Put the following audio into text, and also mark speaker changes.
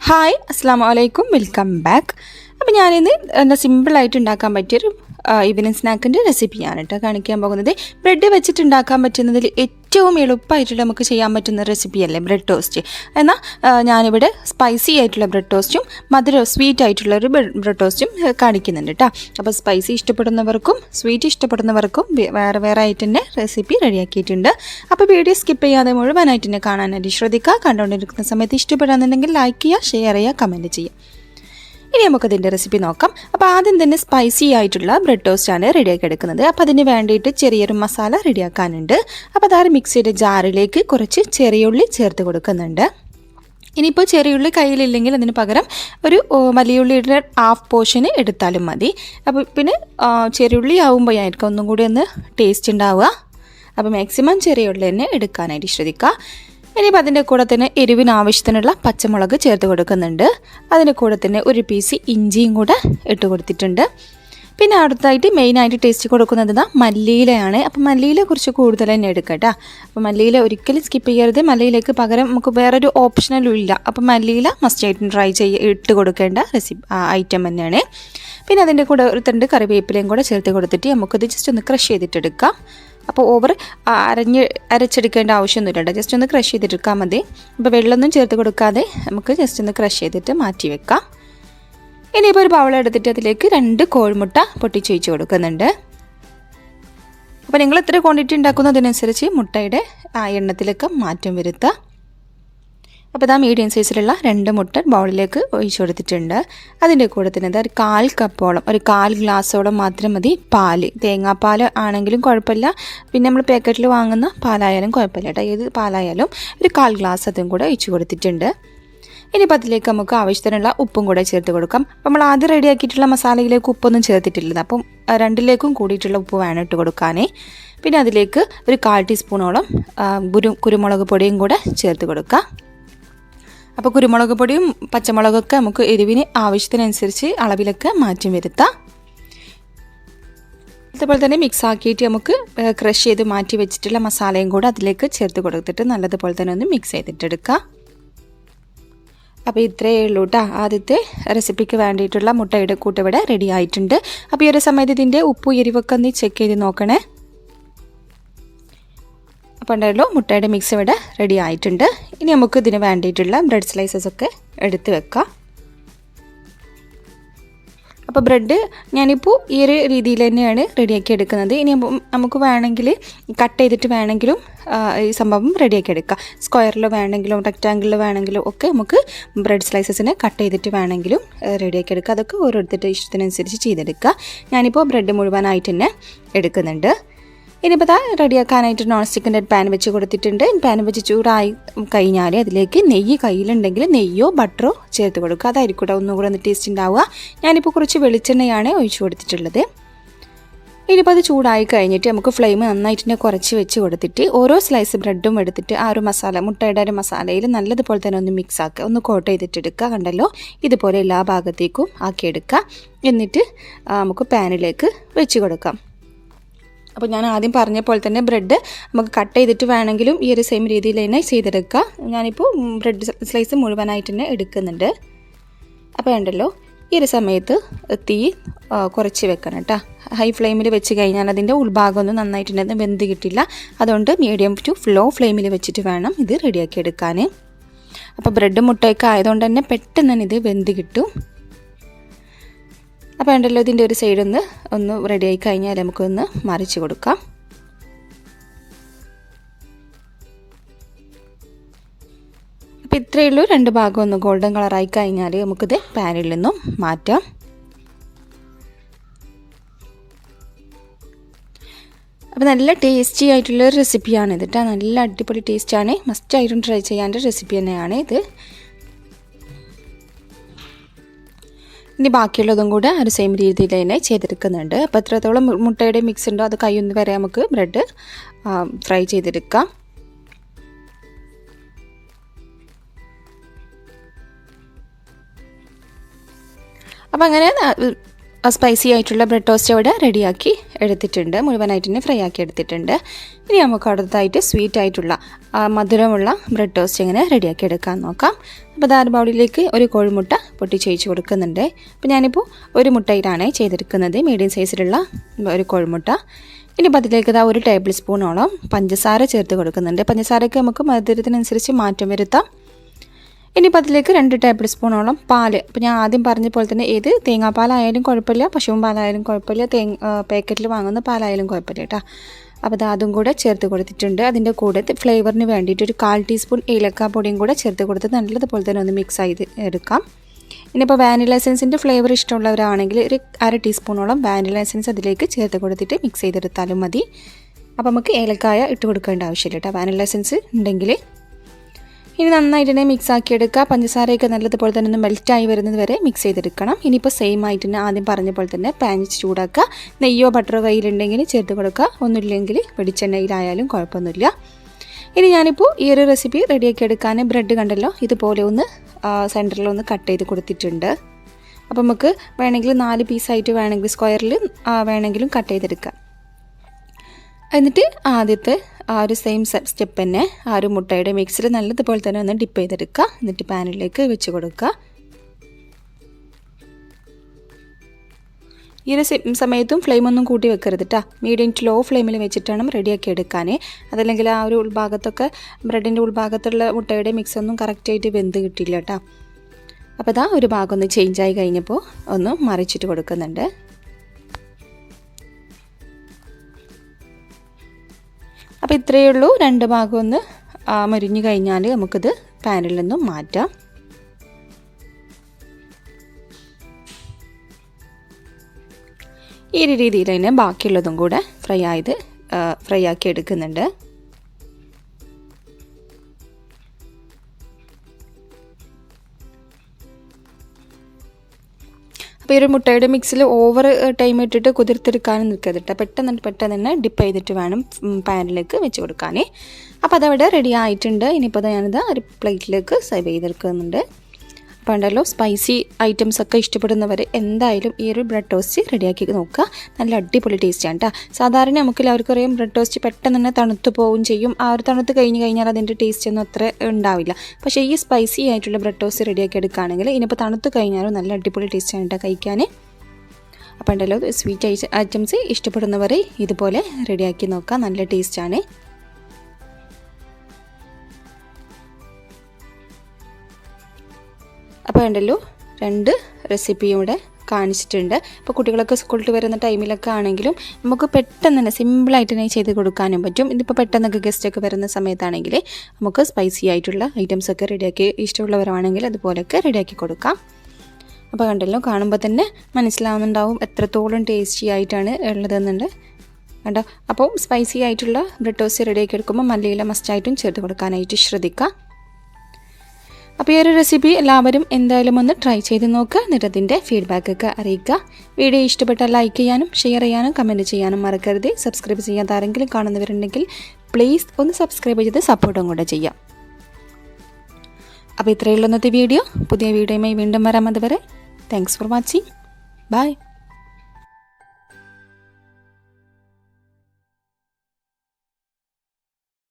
Speaker 1: Hi അസ്സാം വലൈക്കും welcome back അപ്പോൾ ഞാനിന്ന് എന്താ സിമ്പിളായിട്ട് ഉണ്ടാക്കാൻ പറ്റിയൊരു ഈവനിങ് സ്നാക്കിന്റെ റെസിപ്പിയാണ് കേട്ടോ കാണിക്കാൻ പോകുന്നത്. ബ്രെഡ് വെച്ചിട്ട് ഉണ്ടാക്കാൻ പറ്റുന്നതിൽ ഏറ്റവും എളുപ്പമായിട്ട് നമുക്ക് ചെയ്യാൻ പറ്റുന്ന റെസിപ്പിയല്ലേ ബ്രെഡ് ടോസ്റ്റ് എന്നാൽ ഞാനിവിടെ സ്പൈസി ആയിട്ടുള്ള ബ്രെഡ് ടോസ്റ്റും മധുര സ്വീറ്റ് ആയിട്ടുള്ള ഒരു ബ്രെഡ് ടോസ്റ്റും കാണിക്കുന്നുണ്ട് കേട്ടോ അപ്പോൾ സ്പൈസി ഇഷ്ടപ്പെടുന്നവർക്കും സ്വീറ്റ് ഇഷ്ടപ്പെടുന്നവർക്കും വേറെ വേറെ ആയിട്ട് തന്നെ റെസിപ്പി റെഡിയാക്കിയിട്ടുണ്ട്. അപ്പോൾ വീഡിയോ സ്കിപ്പ് ചെയ്യാതെ മുഴുവനായിട്ട് തന്നെ കാണാനായിട്ട് ശ്രദ്ധിക്കുക. കണ്ടുകൊണ്ടിരിക്കുന്ന സമയത്ത് ഇഷ്ടപ്പെടാന്നുണ്ടെങ്കിൽ ലൈക്ക് ചെയ്യുക ഷെയർ ചെയ്യുക കമന്റ് ചെയ്യുക. ഇനി നമുക്കതിന്റെ റെസിപ്പി നോക്കാം. അപ്പോൾ ആദ്യം തന്നെ സ്പൈസി ആയിട്ടുള്ള ബ്രെഡ് ടോസ്റ്റാണ് റെഡിയാക്കി എടുക്കുന്നത് അപ്പോൾ അതിന് വേണ്ടിയിട്ട് ചെറിയൊരു മസാല റെഡിയാക്കാനുണ്ട് അപ്പോൾ അതാറ് മിക്സിയുടെ ജാറിലേക്ക് കുറച്ച് ചെറിയുള്ളി ചേർത്ത് കൊടുക്കുന്നുണ്ട്. ഇനിയിപ്പോൾ ചെറിയുള്ളി കയ്യിലില്ലെങ്കിൽ അതിന് പകരം ഒരു വലിയ വലിയുള്ളിയുടെ ഹാഫ് പോർഷന് എടുത്താലും മതി. അപ്പോൾ പിന്നെ ചെറിയുള്ളി ആവുമ്പോഴായിരിക്കും ഒന്നും കൂടി ഒന്ന് ടേസ്റ്റ് ഉണ്ടാവുക. അപ്പോൾ മാക്സിമം ചെറിയുള്ളി തന്നെ എടുക്കാനായിട്ട് ശ്രദ്ധിക്കുക. ഇനിയിപ്പോൾ അതിന്റെ കൂടെ തന്നെ എരിവിന് ആവശ്യത്തിനുള്ള പച്ചമുളക് ചേർത്ത് കൊടുക്കുന്നുണ്ട്. അതിന്റെ കൂടെ തന്നെ ഒരു പീസ് ഇഞ്ചിയും കൂടെ ഇട്ട് കൊടുത്തിട്ടുണ്ട്. പിന്നെ അടുത്തായിട്ട് മെയിനായിട്ട് ടേസ്റ്റ് കൊടുക്കുന്നത് മല്ലിയിലയാണ്. അപ്പോൾ മല്ലിയില കുറച്ച് കൂടുതൽ തന്നെ എടുക്കട്ടോ അപ്പോൾ മല്ലിയില ഒരിക്കലും സ്കിപ്പ് ചെയ്യരുത്. മല്ലിയിലേക്ക് പകരം നമുക്ക് വേറൊരു ഓപ്ഷനലും ഇല്ല. അപ്പോൾ മല്ലിയില മസ്റ്റായിട്ടും ട്രൈ ചെയ്യ ഇട്ട് കൊടുക്കേണ്ട റെസിപ്പി ഐറ്റം തന്നെയാണ്. പിന്നെ അതിന്റെ കൂടെ ഒരു തണ്ട് കറിവേപ്പിലയും കൂടെ ചേർത്ത് കൊടുത്തിട്ട് നമുക്കത് ജസ്റ്റ് ഒന്ന് ക്രഷ് ചെയ്തിട്ടെടുക്കാം. അപ്പോൾ ഓവർ അരഞ്ഞ് അരച്ചെടുക്കേണ്ട ആവശ്യമൊന്നുമില്ല കേട്ടോ. ജസ്റ്റ് ഒന്ന് ക്രഷ് ചെയ്തെടുക്കാൽ മതി. അപ്പോൾ വെള്ളമൊന്നും ചേർത്ത് കൊടുക്കാതെ നമുക്ക് ജസ്റ്റ് ഒന്ന് ക്രഷ് ചെയ്തിട്ട് മാറ്റി വെക്കാം. ഇനിയിപ്പോൾ ഒരു ബൗൾ എടുത്തിട്ട് അതിലേക്ക് രണ്ട് കോഴിമുട്ട പൊട്ടിച്ചൊഴിച്ച് കൊടുക്കുന്നുണ്ട്. അപ്പോൾ നിങ്ങൾ എത്ര ക്വാണ്ടിറ്റി ഉണ്ടാക്കുന്നതിനനുസരിച്ച് മുട്ടയുടെ ആ എണ്ണത്തിലൊക്കെ മാറ്റം വരുത്തുക. അപ്പോൾ ഇതാ മീഡിയം സൈസിലുള്ള രണ്ട് മുട്ട ബൗളിലേക്ക് ഒഴിച്ചു കൊടുത്തിട്ടുണ്ട്. അതിന്റെ കൂടെ തന്നെ ഒരു കാൽ കപ്പോളം ഒരു കാൽ ഗ്ലാസ്സോളം മാത്രം മതി പാൽ. തേങ്ങാപ്പാൽ ആണെങ്കിലും കുഴപ്പമില്ല. പിന്നെ നമ്മൾ പാക്കറ്റിൽ വാങ്ങുന്ന പാലായാലും കുഴപ്പമില്ല കേട്ടോ. ഏത് പാലായാലും ഒരു കാൽ ഗ്ലാസ് അതും കൂടെ ഒഴിച്ചു കൊടുത്തിട്ടുണ്ട്. ഇനിയിപ്പോൾ അതിലേക്ക് നമുക്ക് ആവശ്യത്തിനുള്ള ഉപ്പും കൂടെ ചേർത്ത് കൊടുക്കാം. നമ്മൾ ആദ്യം റെഡിയാക്കിയിട്ടുള്ള മസാലയിലേക്ക് ഉപ്പൊന്നും ചേർത്തിട്ടില്ല അപ്പം രണ്ടിലേക്കും കൂടിയിട്ടുള്ള ഉപ്പ് വേണം ഇട്ട് കൊടുക്കാനേ. പിന്നെ അതിലേക്ക് ഒരു കാൽ ടീസ്പൂണോളം കുരുമുളക് പൊടിയും കൂടെ ചേർത്ത് കൊടുക്കാം. അപ്പോൾ കുരുമുളക് പൊടിയും പച്ചമുളകൊക്കെ നമുക്ക് എരിവിന് ആവശ്യത്തിനനുസരിച്ച് അളവിലൊക്കെ മാറ്റം വരുത്താം. അതുപോലെ തന്നെ മിക്സ് ആക്കിയിട്ട് നമുക്ക് ക്രഷ് ചെയ്ത് മാറ്റി വെച്ചിട്ടുള്ള മസാലയും കൂടെ അതിലേക്ക് ചേർത്ത് കൊടുത്തിട്ട് നല്ലതുപോലെ തന്നെ ഒന്ന് മിക്സ് ചെയ്തിട്ടെടുക്കുക അപ്പോൾ ഇത്രയേ ഉള്ളൂ കേട്ടോ ആദ്യത്തെ റെസിപ്പിക്ക് വേണ്ടിയിട്ടുള്ള മുട്ടയുടെ കൂട്ടിവിടെ റെഡി ആയിട്ടുണ്ട്. അപ്പോൾ ഈ ഒരു സമയത്ത് ഇതിന്റെ ഉപ്പ് എരിവൊക്കെ ഒന്ന് ചെക്ക് ചെയ്ത് നോക്കണേ. അപ്പോൾ ഉണ്ടല്ലോ മുട്ടയുടെ മിക്സ് ഇവിടെ റെഡി ആയിട്ടുണ്ട്. ഇനി നമുക്ക് ഇതിന് വേണ്ടിയിട്ടുള്ള ബ്രെഡ് സ്ലൈസസ് ഒക്കെ എടുത്ത് വെക്കാം. അപ്പോൾ ബ്രെഡ് ഞാനിപ്പോൾ ഈ ഒരു രീതിയിൽ തന്നെയാണ് റെഡിയാക്കി എടുക്കുന്നത്. ഇനി നമുക്ക് വേണമെങ്കിൽ കട്ട് ചെയ്തിട്ട് വേണമെങ്കിലും ഈ സംഭവം റെഡിയാക്കി എടുക്കാം. സ്ക്വയറിൽ വേണമെങ്കിലും റെക്റ്റാങ്കിളിൽ വേണമെങ്കിലും ഒക്കെ നമുക്ക് ബ്രെഡ് സ്ലൈസസിനെ കട്ട് ചെയ്തിട്ട് വേണമെങ്കിലും റെഡിയാക്കി എടുക്കുക അതൊക്കെ ഓരോരുത്തരുടെ ഇഷ്ടത്തിനനുസരിച്ച് ചെയ്തെടുക്കുക ഞാനിപ്പോൾ ബ്രെഡ് മുഴുവനായിട്ട് തന്നെ എടുക്കുന്നുണ്ട്. ഇനിയിപ്പോൾ താ റെഡിയാക്കാനായിട്ട് നോൺ സ്റ്റിക്കിന്റെ പാൻ വെച്ച് കൊടുത്തിട്ടുണ്ട്. പാൻ വെച്ച് ചൂടായി കഴിഞ്ഞാൽ അതിലേക്ക് നെയ്യ് കയ്യിലുണ്ടെങ്കിൽ നെയ്യോ ബട്ടറോ ചേർത്ത് കൊടുക്കുക. അതായിരിക്കും കേട്ടോ ഒന്നും കൂടെ ഒന്ന് ടേസ്റ്റ് ഉണ്ടാവുക ഞാനിപ്പോൾ കുറച്ച് വെളിച്ചെണ്ണയാണ് ഒഴിച്ചു കൊടുത്തിട്ടുള്ളത്. ഇനിയിപ്പോൾ അത് ചൂടായി കഴിഞ്ഞിട്ട് നമുക്ക് ഫ്ലെയിം നന്നായിട്ട് തന്നെ കുറച്ച് വെച്ച് കൊടുത്തിട്ട് ഓരോ സ്ലൈസ് ബ്രെഡും എടുത്തിട്ട് ആ ഒരു മസാല മുട്ടയുടെ ഒരു മസാലയിൽ നല്ലതുപോലെ തന്നെ ഒന്ന് മിക്സ് ആക്കുക. ഒന്ന് കോട്ട് ചെയ്തിട്ടെടുക്കുക കണ്ടല്ലോ? ഇതുപോലെ എല്ലാ ഭാഗത്തേക്കും ആക്കിയെടുക്കുക എന്നിട്ട് നമുക്ക് പാനിലേക്ക് വെച്ച് കൊടുക്കാം. അപ്പോൾ ഞാൻ ആദ്യം പറഞ്ഞ പോലെ തന്നെ ബ്രെഡ് നമുക്ക് കട്ട് ചെയ്തിട്ട് വേണമെങ്കിലും ഈ ഒരു സെയിം രീതിയിൽ തന്നെ ചെയ്തെടുക്കുക. ഞാനിപ്പോൾ ബ്രെഡ് സ്ലൈസ് മുഴുവനായിട്ട് തന്നെ എടുക്കുന്നുണ്ട്. അപ്പോൾ ഉണ്ടല്ലോ ഈ ഒരു സമയത്ത് തീ കുറച്ച് വെക്കണം കേട്ടോ. ഹൈ ഫ്ലെയിമിൽ വെച്ച് കഴിഞ്ഞാൽ അതിന്റെ ഉൾഭാഗമൊന്നും നന്നായിട്ടുണ്ടെന്ന് വെന്ത് കിട്ടില്ല. അതുകൊണ്ട് മീഡിയം ടു ഫ്ലോ ഫ്ലെയിമിൽ വെച്ചിട്ട് വേണം ഇത് റെഡിയാക്കി എടുക്കാൻ. അപ്പോൾ ബ്രെഡ് മുട്ടയൊക്കെ ആയതുകൊണ്ട് തന്നെ പെട്ടെന്ന് തന്നെ ഇത് വെന്ത് കിട്ടും. അപ്പോൾ ഉണ്ടല്ലോ ഇതിന്റെ ഒരു സൈഡൊന്ന് ഒന്ന് റെഡിയായി കഴിഞ്ഞാൽ നമുക്കൊന്ന് മറിച്ച് കൊടുക്കാം. അപ്പോൾ ഇത്രയേ ഉള്ളൂ. രണ്ട് ഭാഗം ഒന്ന് ഗോൾഡൻ കളറായി കഴിഞ്ഞാൽ നമുക്കിത് പാനിൽ നിന്നും മാറ്റാം. അപ്പോൾ നല്ല ടേസ്റ്റി ആയിട്ടുള്ള റെസിപ്പിയാണ് ഇത് കേട്ടോ നല്ല അടിപൊളി ടേസ്റ്റാണ് മസ്റ്റ് ആയിട്ടും ട്രൈ ചെയ്യാന്റെ റെസിപ്പി തന്നെയാണ് ഇത്. ഇനി ബാക്കിയുള്ളതും കൂടെ ആ ഒരു സെയിം രീതിയിൽ തന്നെ ചെയ്തെടുക്കുന്നുണ്ട്. അപ്പോൾ എത്രത്തോളം മുട്ടയുടെ മിക്സ് ഉണ്ടോ അത് കൈയൊന്ന് വരെ നമുക്ക് ബ്രെഡ് ഫ്രൈ ചെയ്തെടുക്കാം. അപ്പം അങ്ങനെ സ്പൈസി ആയിട്ടുള്ള ബ്രെഡ് ടോസ്റ്റ് അവിടെ റെഡിയാക്കി എടുത്തിട്ടുണ്ട്. മുഴുവനായിട്ട് തന്നെ ഫ്രൈ ആക്കി എടുത്തിട്ടുണ്ട്. ഇനി നമുക്ക് അടുത്തതായിട്ട് സ്വീറ്റ് ആയിട്ടുള്ള മധുരമുള്ള ബ്രെഡ് ടോസ്റ്റ് എങ്ങനെ റെഡിയാക്കി എടുക്കാൻ നോക്കാം. അപ്പോൾ ദാർ ബൗളിലേക്ക് ഒരു കോഴിമുട്ട പൊട്ടിച്ചൊഴിച്ച് കൊടുക്കുന്നുണ്ട്. അപ്പോൾ ഞാനിപ്പോൾ ഒരു മുട്ടയിലാണ് ചെയ്തെടുക്കുന്നത് മീഡിയം സൈസിലുള്ള ഒരു കോഴിമുട്ട. ഇനിയിപ്പോൾ അതിലേക്ക് ഒരു ടേബിൾ സ്പൂണോളം പഞ്ചസാര ചേർത്ത് കൊടുക്കുന്നുണ്ട്. പഞ്ചസാരയ്ക്ക് നമുക്ക് മധുരത്തിനനുസരിച്ച് മാറ്റം വരുത്താം. ഇനിയിപ്പോൾ അതിലേക്ക് രണ്ട് ടേബിൾ സ്പൂണോളം പാൽ അപ്പോൾ ഞാൻ ആദ്യം പറഞ്ഞ പോലെ തന്നെ ഏത് തേങ്ങാപ്പാലായാലും കുഴപ്പമില്ല പശുവും പാലായാലും കുഴപ്പമില്ല തേങ്ങ പാക്കറ്റിൽ വാങ്ങുന്ന പാലായാലും കുഴപ്പമില്ല കേട്ടോ അപ്പോൾ അത് അതും കൂടെ ചേർത്ത് കൊടുത്തിട്ടുണ്ട്. അതിന്റെ കൂടെ ഫ്ലേവറിന് വേണ്ടിയിട്ട് ഒരു കാൽ ടീസ്പൂൺ ഏലക്ക പൊടിയും കൂടെ ചേർത്ത് കൊടുത്ത് നല്ലതുപോലെ തന്നെ ഒന്ന് മിക്സ് ചെയ്ത് എടുക്കാം. ഇനിയിപ്പോൾ വാനില എസൻസിന്റെ ഫ്ലേവർ ഇഷ്ടമുള്ളവരാണെങ്കിൽ ഒരു അര ടീസ്പൂണോളം വാനില എസൻസ് അതിലേക്ക് ചേർത്ത് കൊടുത്തിട്ട് മിക്സ് ചെയ്തെടുത്താലും മതി. അപ്പോൾ നമുക്ക് ഏലക്കായ ഇട്ട് കൊടുക്കേണ്ട ആവശ്യമില്ല കേട്ടോ വാനില എസൻസ് ഉണ്ടെങ്കിൽ ഇനി നന്നായിട്ട് തന്നെ മിക്സ് ആക്കി എടുക്കുക പഞ്ചസാരയൊക്കെ നല്ലതുപോലെ തന്നെ ഒന്ന് മെൽറ്റായി വരുന്നത് വരെ മിക്സ് ചെയ്തെടുക്കണം. ഇനിയിപ്പോൾ സെയിം ആയിട്ട് തന്നെ ആദ്യം പറഞ്ഞ പോലെ തന്നെ പാൻ ചൂടാക്കുക. നെയ്യോ ബട്ടറോ കയ്യിലുണ്ടെങ്കിൽ ചേർത്ത് കൊടുക്കുക. ഒന്നുമില്ലെങ്കിൽ വെളിച്ചെണ്ണയിലായാലും കുഴപ്പമൊന്നുമില്ല. ഇനി ഞാനിപ്പോൾ ഈ ഒരു റെസിപ്പി റെഡിയാക്കി എടുക്കാൻ ബ്രെഡ് കണ്ടല്ലോ? ഇതുപോലെ ഒന്ന് സെന്ററിൽ ഒന്ന് കട്ട് ചെയ്ത് കൊടുത്തിട്ടുണ്ട്. അപ്പോൾ നമുക്ക് വേണമെങ്കിൽ നാല് പീസായിട്ട് വേണമെങ്കിൽ സ്ക്വയറിൽ വേണമെങ്കിലും കട്ട് ചെയ്തെടുക്കാം. എന്നിട്ട് ആദ്യത്തെ ആ ഒരു സെയിം സ്റ്റെപ്പ് തന്നെ ആ ഒരു മുട്ടയുടെ മിക്സിൽ നല്ലതുപോലെ തന്നെ ഒന്ന് ഡിപ്പ് ചെയ്തെടുക്കുക. എന്നിട്ട് പാനിലേക്ക് വെച്ച് കൊടുക്കുക. ഈ ഒരു സമയത്തും ഫ്ലെയിം ഒന്നും കൂട്ടി വെക്കരുത് കേട്ടോ മീഡിയം ടു ലോ ഫ്ലെയിമിൽ വെച്ചിട്ടാണ് റെഡിയാക്കി എടുക്കാൻ അതല്ലെങ്കിൽ ആ ഒരു ഉൾഭാഗത്തൊക്കെ ബ്രെഡിന്റെ ഉൾഭാഗത്തുള്ള മുട്ടയുടെ മിക്സ് ഒന്നും കറക്റ്റായിട്ട് വെന്ത് കിട്ടിയില്ല കേട്ടോ അപ്പോൾ ഇതാ ഒരു ഭാഗം ഒന്ന് ചേഞ്ച് ആയി കഴിഞ്ഞപ്പോൾ ഒന്ന് മറിച്ചിട്ട് കൊടുക്കുന്നുണ്ട്. അപ്പോൾ ഇത്രയേ ഉള്ളൂ. രണ്ട് ഭാഗം ഒന്ന് മരിഞ്ഞ് കഴിഞ്ഞാൽ നമുക്കിത് പാനിൽ നിന്നും മാറ്റാം. ഈ ഒരു രീതിയിൽ തന്നെ ബാക്കിയുള്ളതും കൂടെ ഫ്രൈ ആയത് ഫ്രൈ ആക്കി എടുക്കുന്നുണ്ട്. അപ്പോൾ ഈ ഒരു മുട്ടയുടെ മിക്സിൽ ഓവർ ടൈം ഇട്ടിട്ട് കുതിർത്തെടുക്കാനും നിൽക്കരുത് കേട്ടോ പെട്ടെന്ന് പെട്ടെന്ന് തന്നെ ഡിപ്പ് ചെയ്തിട്ട് വേണം പാനിലേക്ക് വെച്ച് കൊടുക്കാനേ. അപ്പോൾ അതവിടെ റെഡി ആയിട്ടുണ്ട്. ഇനിയിപ്പോൾ ഞാനിത് ഒരു പ്ലേറ്റിലേക്ക് സെർവ് ചെയ്തെടുക്കുന്നുണ്ട്. അപ്പോൾ ഉണ്ടല്ലോ സ്പൈസി ഐറ്റംസ് ഒക്കെ ഇഷ്ടപ്പെടുന്നവർ എന്തായാലും ഈ ഒരു ബ്രെഡ് ടോസ്റ്റ് റെഡിയാക്കി നോക്കുക. നല്ല അടിപൊളി ടേസ്റ്റാണ് കേട്ടോ സാധാരണ നമുക്ക് എല്ലാവർക്കും അറിയാം ബ്രെഡ് ടോസ്റ്റ് പെട്ടെന്ന് തന്നെ തണുത്ത് പോവുകയും ചെയ്യും. ആ ഒരു തണുത്ത് കഴിഞ്ഞ് കഴിഞ്ഞാൽ അതിന്റെ ടേസ്റ്റ് ഒന്നും അത്ര ഉണ്ടാവില്ല. പക്ഷേ ഈ സ്പൈസി ആയിട്ടുള്ള ബ്രെഡ് ടോസ്റ്റ് റെഡിയാക്കി എടുക്കുകയാണെങ്കിൽ ഇനിയിപ്പോൾ തണുത്ത് കഴിഞ്ഞാലും നല്ല അടിപൊളി ടേസ്റ്റാണ് കേട്ടോ കഴിക്കാൻ അപ്പോൾ ഉണ്ടല്ലോ സ്വീറ്റ് ഐറ്റംസ് ഇഷ്ടപ്പെടുന്നവർ ഇതുപോലെ റെഡിയാക്കി നോക്കാം നല്ല ടേസ്റ്റാണ് അപ്പോൾ ഉണ്ടല്ലോ രണ്ട് റെസിപ്പിയും ഇവിടെ കാണിച്ചിട്ടുണ്ട്. ഇപ്പോൾ കുട്ടികളൊക്കെ സ്കൂളിൽ വരുന്ന ടൈമിലൊക്കെ ആണെങ്കിലും നമുക്ക് പെട്ടെന്ന് തന്നെ സിമ്പിളായിട്ട് തന്നെ ചെയ്ത് കൊടുക്കാനും പറ്റും. ഇതിപ്പോൾ പെട്ടെന്നൊക്കെ ഗസ്റ്റൊക്കെ വരുന്ന സമയത്താണെങ്കിൽ നമുക്ക് സ്പൈസി ആയിട്ടുള്ള ഐറ്റംസൊക്കെ റെഡിയാക്കി ഇഷ്ടമുള്ളവരാണെങ്കിൽ അതുപോലെയൊക്കെ റെഡിയാക്കി കൊടുക്കാം. അപ്പോൾ കണ്ടല്ലോ കാണുമ്പോൾ തന്നെ മനസ്സിലാവുന്നുണ്ടാവും എത്രത്തോളം ടേസ്റ്റി ആയിട്ടാണ് ഉള്ളതെന്നുണ്ട്. കണ്ടോ? അപ്പോൾ സ്പൈസി ആയിട്ടുള്ള ബ്രെഡ് ടോസ്റ്റ് റെഡിയാക്കി എടുക്കുമ്പോൾ മല്ലിയില മസ്റ്റായിട്ടും ചേർത്ത് കൊടുക്കാനായിട്ട് ശ്രദ്ധിക്കുക അപ്പോൾ ഈ ഒരു റെസിപ്പി എല്ലാവരും എന്തായാലും ഒന്ന് ട്രൈ ചെയ്ത് നോക്കുക എന്നിട്ട് അതിന്റെ ഫീഡ്ബാക്കൊക്കെ അറിയിക്കുക വീഡിയോ ഇഷ്ടപ്പെട്ടാൽ ലൈക്ക് ചെയ്യാനും ഷെയർ ചെയ്യാനും കമന്റ് ചെയ്യാനും മറക്കരുത്. സബ്സ്ക്രൈബ് ചെയ്യാത്ത ആരെങ്കിലും കാണുന്നവരുണ്ടെങ്കിൽ പ്ലീസ് ഒന്ന് സബ്സ്ക്രൈബ് ചെയ്ത് സപ്പോർട്ടും കൂടെ ചെയ്യാം. അപ്പോൾ ഇത്രയുള്ള ഇന്നത്തെ വീഡിയോ പുതിയ വീഡിയോയുമായി വീണ്ടും വരാം അതുവരെ. Thanks for watching bye